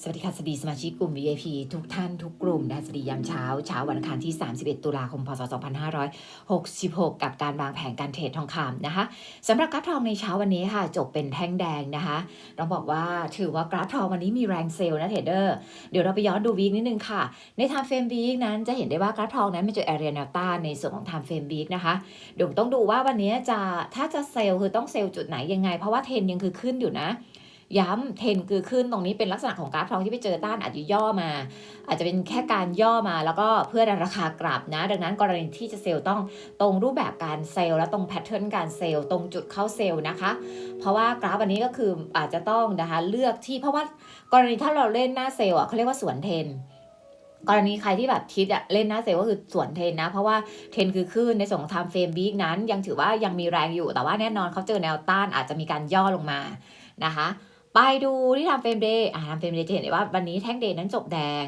สวัสดีค่ะสวัสดีสมาชิกกลุ่ม VIP ทุกท่านทุกกลุ่มนะสวัสดียามเช้าเช้าวันอังคารที่ 31 ตุลาคม พศ 2566 กับการวางแผนการเทรดทองคำนะคะสำหรับกราฟทองในเช้าวันนี้ค่ะ จบเป็นแท่งแดงนะคะต้องบอกว่าถือว่ากราฟทองวันนี้มีแรงเซลล์นะเทรดเดอร์เดี๋ยวเราไปย้อนดูวีคนิดนึงค่ะ ใน time frame week นั้นจะเห็นได้ว่ากราฟทองนั้นมันจะแอเรียแนวต้านในส่วนของ time frame week นะคะเดี๋ยวต้องดูว่าวันนี้จะถ้าจะเซลล์คือต้องเซลล์จุดไหนยังไง เพราะว่าเทรนยังคือขึ้นอยู่นะ ย้ำเทนคือขึ้นตรงนี้เป็นลักษณะของกราฟทองที่ไปเจอต้านอาจจะย่อมา อาจจะเป็นแค่การย่อมาแล้วก็เพื่อดันราคากลับนะ ดังนั้นกรณีที่จะเซลล์ต้องตรงรูปแบบการเซลล์และตรงแพทเทิร์นการเซลล์ตรงจุดเข้าเซลล์นะคะ เพราะว่ากราฟอันนี้ก็คืออาจจะต้องนะคะเลือกที่เพราะว่ากรณีถ้าเราเล่นหน้าเซลล์อะเขาเรียกว่าสวนเทนกรณีใครที่แบบคิดอะเล่นหน้าเซลล์ก็คือสวนเทนนะ เพราะว่าเทนคือขึ้นในส่วนของ time frame week นั้น ยังถือว่ายังมีแรงอยู่แต่ว่าแน่นอนเขาเจอแนวต้านอาจจะมีการย่อลงมานะคะ ไปดูที่ทำเฟรมเดย์อ่าทำเฟรมเดย์จะเห็นได้ว่าวันนี้แท่งเดย์นั้นจบแดง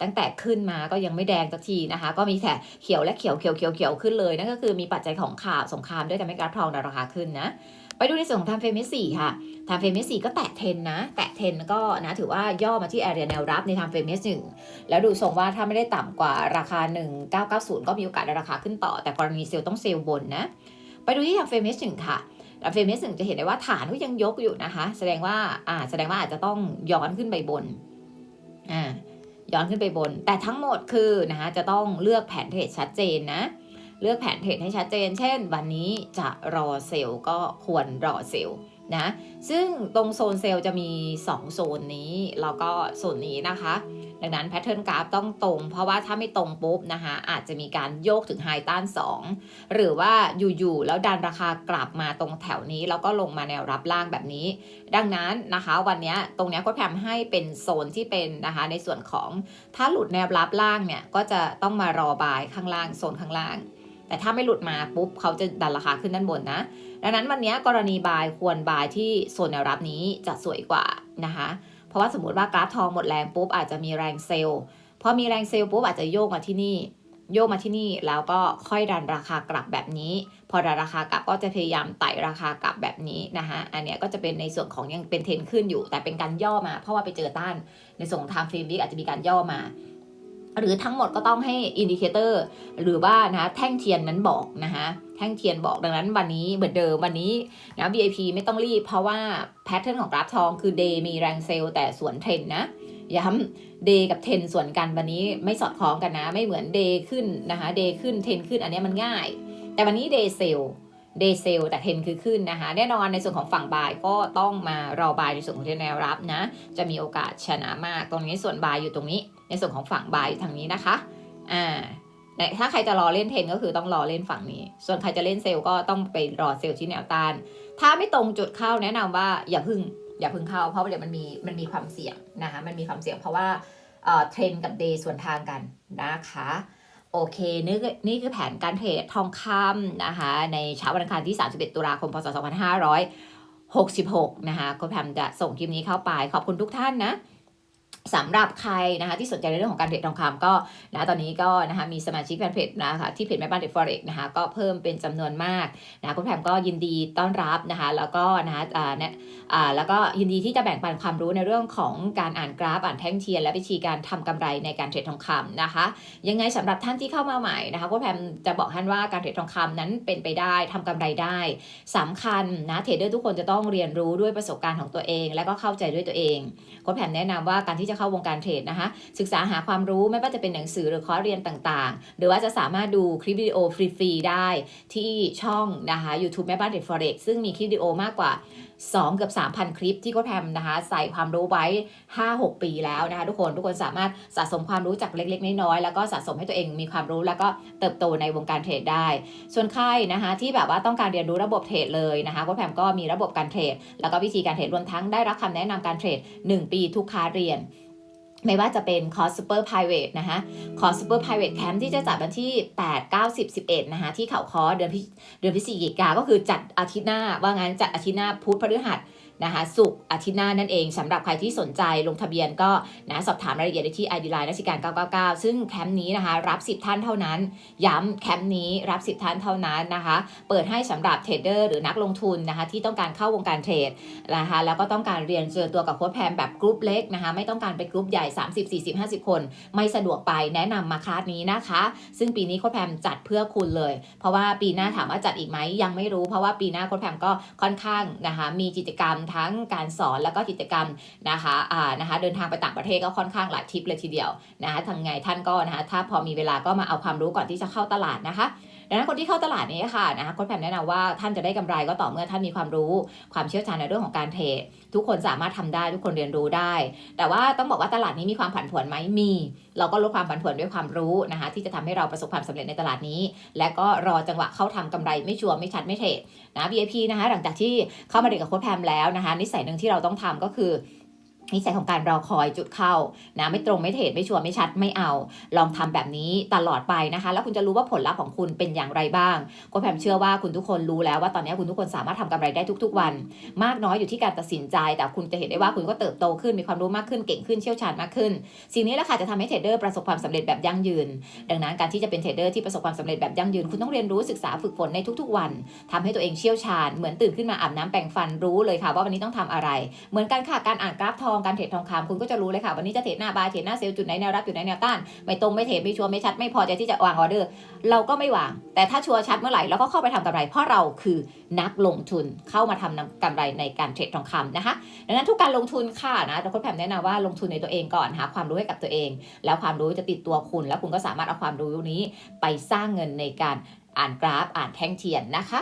ตั้งแต่ขึ้นมาก็ยังไม่แดงสักทีนะคะ ก็มีแต่เขียวและเขียวเขียวเขียวเขียวขึ้นเลยนั่นก็คือมีปัจจัยของข่าวสงครามด้วยทำให้กราฟทองราคาขึ้นนะไปดูในส่วนของทำเฟรมเมสี่ค่ะทำเฟรมเมสี่ก็แตะเทนนะ แตะเทนก็นะถือว่าย่อมาที่แอเรียแนวรับในทำเฟรมเมสหนึ่งแล้วดูทรงว่าถ้าไม่ได้ต่ำกว่าราคา 1990 ก็มีโอกาสราคาขึ้นต่อ แต่กรณีเซลล์ต้องเซลล์บนนะ ไปดูที่ทำเฟรมเมสหนึ่งค่ะ เฟรมที่หนึ่งจะเห็นได้ว่าฐานก็ยังยกอยู่นะคะ แสดงว่าอ่า แสดงว่าอาจจะต้องย้อนขึ้นไปบนอ่าย้อนขึ้นไปบน แต่ทั้งหมดคือนะคะจะต้องเลือกแผนเทรดชัดเจนนะ เลือกแผนเทรดให้ชัดเจน เช่น วันนี้จะรอเซลล์ก็ควรรอเซลล์ นะซึ่งตรงโซนเซลล์จะมี 2 โซนนี้ แล้วก็โซนนี้นะคะ ดังนั้นแพทเทิร์นกราฟต้องตรง เพราะว่าถ้าไม่ตรงปุ๊บนะคะอาจจะมีการโยกถึงไฮต้าน 2 หรือว่าอยู่ๆแล้วดันราคากลับมาตรงแถวนี้ แล้วก็ลงมาแนวรับล่างแบบนี้ ดังนั้นนะคะวันนี้ตรงนี้ก็แพมให้เป็นโซนที่เป็นนะคะในส่วนของถ้าหลุดแนวรับล่างเนี่ยก็จะต้องมารอบายข้างล่างโซนข้างล่าง แต่ถ้าไม่หลุดมาปุ๊บเขาจะดันราคาขึ้นด้านบนนะ ดังนั้นวันนี้กรณีบายควรบายที่โซนแนวรับนี้จะสวยกว่านะคะ เพราะว่าสมมติว่ากราฟทองหมดแรงปุ๊บอาจจะมีแรงเซลล์พอมีแรงเซลล์ปุ๊บอาจจะโยกมาที่นี่ โยกมาที่นี่แล้วก็ค่อยดันราคากลับแบบนี้ พอดันราคากลับก็จะพยายามไต่ราคากลับแบบนี้นะคะอันเนี้ยก็จะเป็นในส่วนของยังเป็นเทรนขึ้นอยู่ แต่เป็นการย่อมา เพราะว่าไปเจอต้านในส่วนของ time frame week อาจจะมีการย่อมา หรือทั้งหมดก็ต้องให้อินดิเคเตอร์หรือว่านะแท่งเทียนนั้นบอกนะคะแท่งเทียนบอกดังนั้นวันนี้เหมือนเดิมวันนี้นะ VIP ไม่ต้องรีบเพราะว่าแพทเทิร์นของกราฟทองคือ day มีแรงเซลล์แต่ส่วนเทรนนะย้ำ day กับเทนส่วนกันวันนี้ไม่สอดคล้องกันนะ ไม่เหมือน day ขึ้นนะคะ day ขึ้นเทนขึ้นอันนี้มันง่าย แต่วันนี้ day เซล เดย์เซลแต่เทนคือขึ้นนะคะ แน่นอนในส่วนของฝั่งบายก็ต้องมารอบายในส่วนของแนวรับนะ จะมีโอกาสชนะมากตรงนี้ส่วนบายอยู่ตรงนี้ ในส่วนของฝั่งบายอยู่ทางนี้นะคะอ่าถ้าใครจะรอเล่นเทนก็คือต้องรอเล่นฝั่งนี้ ส่วนใครจะเล่นเซลก็ต้องไปรอเซลที่แนวต้าน ถ้าไม่ตรงจุดเข้าแนะนำว่าอย่าพึ่งอย่าพึ่งเข้า เพราะเดี๋ยวมันมีมันมีความเสี่ยงนะคะ มันมีความเสี่ยงเพราะว่าเทรนกับเดย์ส่วนทางกันนะคะ โอเคนี่นี่คือแผนการเทรดทองคำนะคะในเช้าวันอังคารที่ 31 ตุลาคมพศ 2566 นะคะก็แพมจะส่งคลิปนี้เข้าไปขอบคุณทุกท่านนะ สำหรับใครนะคะที่สนใจในเรื่องของการเทรดทองคำก็นะตอนนี้ก็นะคะมีสมาชิกแฟนเพจนะคะที่เพจแม่บ้านเทรดฟอเร็กนะคะก็เพิ่มเป็นจำนวนมากนะคุณแพมก็ยินดีต้อนรับนะคะแล้วก็นะคะอ่าเนี่ยอ่าแล้วก็ยินดีที่จะแบ่งปันความรู้ในเรื่องของการอ่านกราฟอ่านแท่งเทียนและวิธีการทำกำไรในการเทรดทองคำนะคะยังไงสำหรับท่านที่เข้ามาใหม่นะคะคุณแพมจะบอกท่านว่าการเทรดทองคำนั้นเป็นไปได้ทำกำไรได้สำคัญนะเทรดเดอร์ทุกคนจะต้องเรียนรู้ด้วยประสบการณ์ของตัวเอง และก็เข้าใจด้วยตัวเองคุณแพมแนะนำว่าการที่จะเข้าวงการเทรดนะคะ ศึกษาหาความรู้ไม่ว่าจะเป็นหนังสือหรือคอร์สเรียนต่างๆ หรือว่าจะสามารถดูคลิปวิดีโอฟรีๆได้ที่ช่องนะคะ YouTube แม่บ้านเด็ดฟอเร็กซึ่งมีคลิปวิดีโอมากกว่า 2 เกือบ 3,000 คลิปที่โค้ชแพมนะคะ ใส่ความรู้ไว้ 5-6 ปีแล้วนะคะ ทุกคนทุกคนสามารถสะสมความรู้จากเล็กๆ น้อยๆ แล้วก็สะสมให้ตัวเองมีความรู้แล้วก็เติบโตในวงการเทรดได้ ส่วนใครนะคะที่แบบว่าต้องการเรียนรู้ระบบเทรดเลยนะคะโค้ชแพมก็มีระบบการเทรด แล้วก็วิธีการเทรดรวมทั้งได้รับคำแนะนำการเทรด 1 ปีทุกคาเรียน ไม่ว่าจะเป็นคอสซูเปอร์ไพรเวทนะคะคอสซูเปอร์ไพรเวทแคมป์ที่จะจัดวันที่ 8 9 10 11 นะคะที่เขาคอเดือนพิเดือนพฤศจิกาก็คือจัดอาทิตย์หน้า ว่างั้นจัดอาทิตย์หน้าพุธพฤหัส นะคะสุกอาทิตย์หน้านั่นเองสำหรับใครที่สนใจลงทะเบียนก็นะสอบถามรายละเอียดได้ที่ ID Line ราชการ 999 ซึ่งแคมป์นี้นะคะรับ 10 ท่านเท่านั้น ย้ำแคมป์นี้รับ 10 ท่านเท่านั้นนะคะ เปิดให้สำหรับเทรดเดอร์หรือนักลงทุนนะคะที่ต้องการเข้าวงการเทรดนะคะแล้วก็ต้องการเรียนเจอตัวกับโค้ชแพมแบบกรุ๊ปเล็กนะคะไม่ต้องการเป็นกรุ๊ปใหญ่ 30 40 50 คน ไม่สะดวกไปแนะนำมาคลาสนี้นะคะ ซึ่งปีนี้โค้ชแพมจัดเพื่อคุณเลย เพราะว่าปีหน้าถามว่าจัดอีกไหมยังไม่รู้ เพราะว่าปีหน้าโค้ชแพมก็ค่อนข้างนะคะมีกิจกรรมทั้งการสอนแล้วก็กิจกรรมนะคะอ่านะคะเดินทางไปต่างประเทศก็ค่อนข้างหลายทริปเลยทีเดียวนะคะทำไงท่านก็นะคะถ้าพอมีเวลาก็มาเอาความรู้ก่อนที่จะเข้าตลาดนะคะ ดังนั้นคนที่เข้าตลาดนี้ค่ะนะคะโค้ชแพมแนะนำว่าท่านจะได้กำไรก็ต่อเมื่อท่านมีความรู้ความเชี่ยวชาญในเรื่องของการเทรดทุกคนสามารถทำได้ทุกคนเรียนรู้ได้ แต่ว่าต้องบอกว่าตลาดนี้มีความผันผวนไหมมี เราก็ลดความผันผวนด้วยความรู้นะคะที่จะทำให้เราประสบความสำเร็จในตลาดนี้ และก็รอจังหวะเข้าทำกำไรไม่ชัวร์ไม่ชัดไม่เทรดนะ VIP นะคะหลังจากที่เข้ามาเรียนกับโค้ชแพมแล้วนะคะนิสัยหนึ่งที่เราต้องทำก็คือ นิสัยของการรอคอยจุดเข้านะไม่ตรงไม่เทรดไม่ชัวร์ไม่ชัดไม่เอา ลองทำแบบนี้ตลอดไปนะคะ แล้วคุณจะรู้ว่าผลลัพธ์ของคุณเป็นอย่างไรบ้างโค้ชแพมเชื่อว่าคุณทุกคนรู้แล้วว่าตอนนี้คุณทุกคนสามารถทำกำไรได้ทุก ๆ วัน มากน้อยอยู่ที่การตัดสินใจ แต่คุณจะเห็นได้ว่าคุณก็เติบโตขึ้นมีความรู้มากขึ้นเก่งขึ้นเชี่ยวชาญมากขึ้น สิ่งนี้แหละค่ะจะทำให้เทรดเดอร์ประสบความสำเร็จแบบยั่งยืน ดังนั้นการที่จะเป็นเทรดเดอร์ที่ประสบความสำเร็จแบบยั่งยืนคุณต้องเรียนรู้ศึกษาฝึกฝนในทุก ๆ วันทำให้ตัวเองเชี่ยวชาญเหมือนตื่นขึ้นมาอาบน้ำแปรงฟันรู้เลยค่ะว่าวันนี้ต้องทำอะไร เหมือนกันค่ะการอ่านกราฟทองการเทรดทองคำคุณก็จะรู้เลยค่ะ วันนี้จะเทรดหน้าบายเทรดหน้าเซลล์จุดไหนแนวรับจุดไหนแนวต้าน ไม่ตรงไม่เทรดไม่ชัวร์ไม่ชัดไม่พอใจที่จะวางออเดอร์ เราก็ไม่วาง แต่ถ้าชัวร์ชัดเมื่อไหร่เราก็เข้าไปทำกำไร เพราะเราคือนักลงทุนเข้ามาทำกำไรในการเทรดทองคำนะคะ ดังนั้นทุกการลงทุนค่ะนะแต่คนแผมแนะนำว่าลงทุนในตัวเองก่อนหาความรู้ให้กับตัวเอง แล้วความรู้จะติดตัวคุณ แล้วคุณก็สามารถเอาความรู้นี้ไปสร้างเงินในการอ่านกราฟอ่านแท่งเทียนนะคะ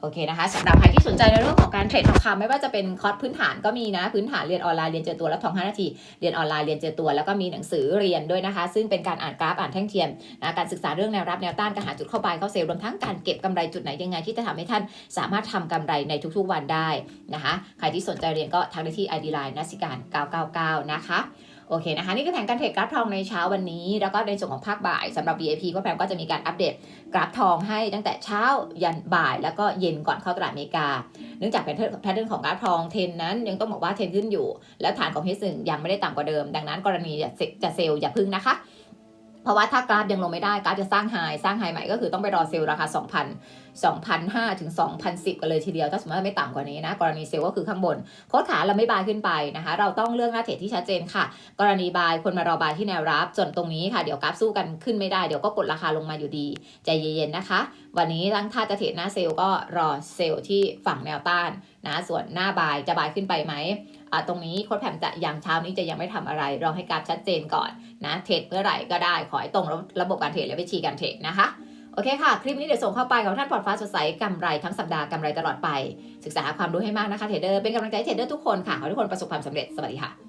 โอเคนะคะสำหรับใครที่สนใจในเรื่องของการเทรดทองคำไม่ว่าจะเป็นคอร์สพื้นฐานก็มีนะ พื้นฐานเรียนออนไลน์เรียนเจอตัวรับทอง 5 นาที เรียนออนไลน์เรียนเจอตัว แล้วก็มีหนังสือเรียนด้วยนะคะ ซึ่งเป็นการอ่านกราฟอ่านแท่งเทียนนะการศึกษาเรื่องแนวรับแนวต้านการหาจุดเข้าไปเข้าเซลล์รวมทั้งการเก็บกำไรจุดไหนยังไงที่จะทำให้ท่านสามารถทำกำไรในทุกๆวันได้นะคะใครที่สนใจเรียนก็ทักได้ที่ ID Line นักสิการ999 นะคะ โอเคนะคะนี่คือแผนการเทรดกราฟทองในเช้าวันนี้ แล้วก็ในส่วนของภาคบ่ายสำหรับ VIP ก็แพมก็จะมีการอัปเดตกราฟทองให้ตั้งแต่เช้ายันบ่าย แล้วก็เย็นก่อนเข้าตลาดอเมริกา เนื่องจากแพทเทิร์นของกราฟทองเทรนนั้นยังต้องบอกว่าเทรนขึ้นอยู่ แล้วฐานของเฮซึ่งยังไม่ได้ต่ำกว่าเดิม ดังนั้นกรณีจะเซลล์อย่าพึ่งนะคะ ราะว่าถ้ากราฟยังลงไม่ได้กราฟจะสร้างไฮสร้างไฮใหม่ก็คือต้องไปรอเซลล์ราคา 2,000 2,005ถึง2,010 กันเลยทีเดียวถ้าสมมติว่าไม่ต่ำกว่านี้นะ กรณีเซลล์ก็คือข้างบนโค้ดขาเราไม่บายขึ้นไปนะคะ เราต้องเลือกหน้าเทรดที่ชัดเจนค่ะ กรณีบายคนมารอบายที่แนวรับส่วนตรงนี้ค่ะเดี๋ยวกราฟสู้กันขึ้นไม่ได้เดี๋ยวก็กดราคาลงมาอยู่ดี ใจเย็นๆนะคะ วันนี้ตั้งท่าจะเทรดหน้าเซลล์ก็รอเซลล์ที่ฝั่งแนวต้านนะส่วนหน้าบายจะบายขึ้นไปไหม ตรงนี้โค้ดแผมจะยังเช้านี้จะยังไม่ทำอะไร รอให้การชัดเจนก่อนนะเทรดเมื่อไหร่ก็ได้ขอให้ตรงระบบการเทรดและวิธีการเทรดนะคะโอเคค่ะ คลิปนี้เดี๋ยวส่งเข้าไปของท่านปลอดฟ้าสดใสกำไรทั้งสัปดาห์กำไรตลอดไป ศึกษาหาความรู้ให้มากนะคะเทรดเดอร์เป็นกำลังใจเทรดเดอร์ทุกคนค่ะขอให้ทุกคนประสบความสำเร็จสวัสดีค่ะ